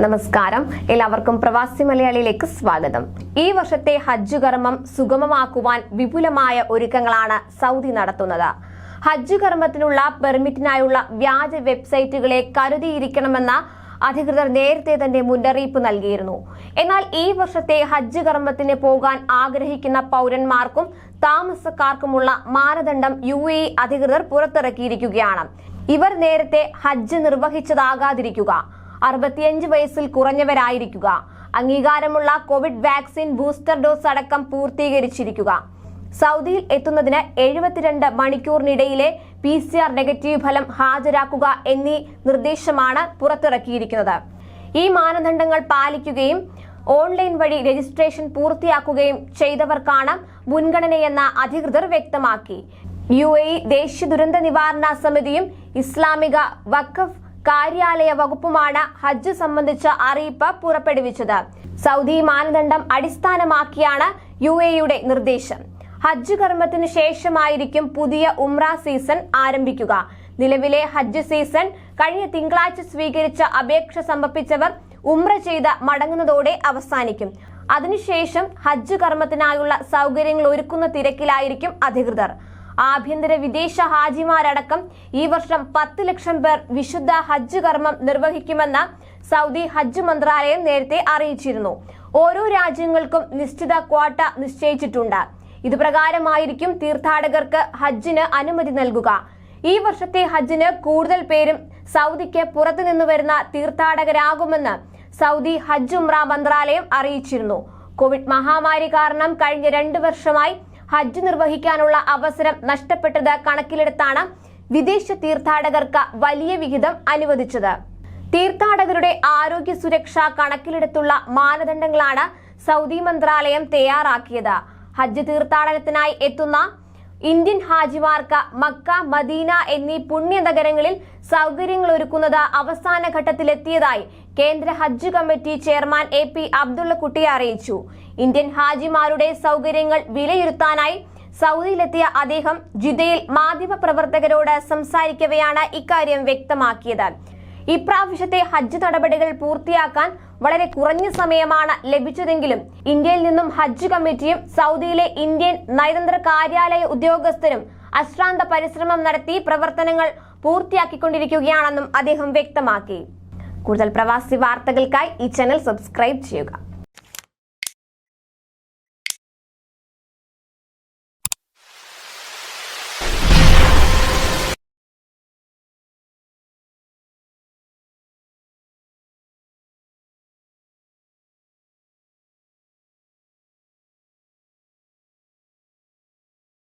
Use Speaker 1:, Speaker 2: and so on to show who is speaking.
Speaker 1: നമസ്കാരം. എല്ലാവർക്കും പ്രവാസി മലയാളിയിലേക്ക് സ്വാഗതം. ഈ വർഷത്തെ ഹജ്ജ് കർമ്മം സുഗമമാക്കുവാൻ വിപുലമായ ഒരുക്കങ്ങളാണ് സൗദി നടത്തുന്നത്. ഹജ്ജ് കർമ്മത്തിനുള്ള പെർമിറ്റിനായുള്ള വ്യാജ വെബ്സൈറ്റുകളെ കരുതിയിരിക്കണമെന്ന അധികൃതർ നേരത്തെ തന്നെ മുന്നറിയിപ്പ് നൽകിയിരുന്നു. എന്നാൽ ഈ വർഷത്തെ ഹജ്ജ് കർമ്മത്തിന് പോകാൻ ആഗ്രഹിക്കുന്ന പൗരന്മാർക്കും താമസക്കാർക്കുമുള്ള മാനദണ്ഡം യു എ അധികൃതർ പുറത്തിറക്കിയിരിക്കുകയാണ്. ഇവർ നേരത്തെ ഹജ്ജ് നിർവഹിച്ചതാകാതിരിക്കുക. അറുപത്തിയഞ്ച് വയസ്സിൽ കുറഞ്ഞവരായിരിക്കുക. അംഗീകാരമുള്ള കോവിഡ് വാക്സിൻ ബൂസ്റ്റർ ഡോസ് അടക്കം പൂർത്തീകരിച്ചിരിക്കുക. സൗദിയിൽ എത്തുന്നതിന് എഴുപത്തിരണ്ട് മണിക്കൂറിനിടയിലെ പി സി ആർ നെഗറ്റീവ് ഫലം ഹാജരാക്കുക എന്നീ നിർദ്ദേശമാണ് പുറത്തിറക്കിയിരിക്കുന്നത്. ഈ മാനദണ്ഡങ്ങൾ പാലിക്കുകയും ഓൺലൈൻ വഴി രജിസ്ട്രേഷൻ പൂർത്തിയാക്കുകയും ചെയ്തവർക്കാണ് മുൻഗണനയെന്ന അധികൃതർ വ്യക്തമാക്കി. യു എ ദേശീയ ദുരന്ത നിവാരണ സമിതിയും ഇസ്ലാമിക വഖഫ് കാര്യാലയ വകുപ്പുമാണ് ഹജ്ജ് സംബന്ധിച്ച അറിയിപ്പ് പുറപ്പെടുവിച്ചത്. സൗദി മാനദണ്ഡം അടിസ്ഥാനമാക്കിയാണ് യു എയുടെ നിർദ്ദേശം. ഹജ്ജ് കർമ്മത്തിന് ശേഷമായിരിക്കും പുതിയ ഉംറ സീസൺ ആരംഭിക്കുക. നിലവിലെ ഹജ്ജ് സീസൺ കഴിഞ്ഞ തിങ്കളാഴ്ച സ്വീകരിച്ച അപേക്ഷ സമർപ്പിച്ചവർ ഉംറ ചെയ്ത് മടങ്ങുന്നതോടെ അവസാനിക്കും. അതിനുശേഷം ഹജ്ജ് കർമ്മത്തിനായുള്ള സൗകര്യങ്ങൾ ഒരുക്കുന്ന തിരക്കിലായിരിക്കും അധികൃതർ. ആഭ്യന്തര വിദേശ ഹാജിമാരടക്കം ഈ വർഷം പത്ത് ലക്ഷം പേർ വിശുദ്ധ ഹജ്ജ് കർമ്മം നിർവഹിക്കുമെന്ന് സൗദി ഹജ്ജ് മന്ത്രാലയം നേരത്തെ അറിയിച്ചിരുന്നു. ഓരോ രാജ്യങ്ങൾക്കും നിശ്ചിത ക്വാട്ട നിശ്ചയിച്ചിട്ടുണ്ട്. ഇത് പ്രകാരമായിരിക്കും തീർത്ഥാടകർക്ക് ഹജ്ജിന് അനുമതി നൽകുക. ഈ വർഷത്തെ ഹജ്ജിന് കൂടുതൽ പേരും സൗദിക്ക് പുറത്തുനിന്ന് വരുന്ന തീർത്ഥാടകരാകുമെന്ന് സൗദി ഹജ്ജ് ഉംറ മന്ത്രാലയം അറിയിച്ചിരുന്നു. കോവിഡ് മഹാമാരി കാരണം കഴിഞ്ഞ രണ്ടു വർഷമായി ഹജ്ജ് നിർവഹിക്കാനുള്ള അവസരം നഷ്ടപ്പെട്ടത് കണക്കിലെടുത്താണ് വിദേശ തീർത്ഥാടകർക്ക് വലിയ വിഹിതം അനുവദിച്ചത്. തീർത്ഥാടകരുടെ ആരോഗ്യ സുരക്ഷ കണക്കിലെടുത്തുള്ള മാനദണ്ഡങ്ങളാണ് സൗദി മന്ത്രാലയം തയ്യാറാക്കിയത്. ഹജ്ജ് തീർത്ഥാടനത്തിനായി എത്തുന്ന ഇന്ത്യൻ ഹാജിമാർക്ക് മക്ക മദീന എന്നീ പുണ്യ നഗരങ്ങളിൽ സൗകര്യങ്ങൾ ഒരുക്കുന്നത് അവസാന ഘട്ടത്തിലെത്തിയതായി കേന്ദ്ര ഹജ്ജ് committee chairman A P Abdullakutty അറിയിച്ചു. ഇന്ത്യൻ ഹാജിമാരുടെ സൗകര്യങ്ങൾ വിലയിരുത്താനായി സൗദിയിലെത്തിയ അദ്ദേഹം ജിദ്ദയിൽ മാധ്യമപ്രവർത്തകരോട് സംസാരിക്കവെയാണ് ഇക്കാര്യം വ്യക്തമാക്കിയത്. ഇപ്രാവശ്യത്തെ ഹജ്ജ് നടപടികൾ പൂർത്തിയാക്കാൻ വളരെ കുറഞ്ഞ സമയമാണ് ലഭിച്ചതെങ്കിലും ഇന്ത്യയിൽ നിന്നും ഹജ്ജ് കമ്മിറ്റിയും സൗദിയിലെ ഇന്ത്യൻ നയതന്ത്ര കാര്യാലയ ഉദ്യോഗസ്ഥരും അശ്രാന്ത പരിശ്രമം നടത്തി പ്രവർത്തനങ്ങൾ പൂർത്തിയാക്കിക്കൊണ്ടിരിക്കുകയാണെന്നും അദ്ദേഹം വ്യക്തമാക്കി. കൂടുതൽ പ്രവാസി വാർത്തകൾക്കായി ഈ ചാനൽ സബ്സ്ക്രൈബ് ചെയ്യുക.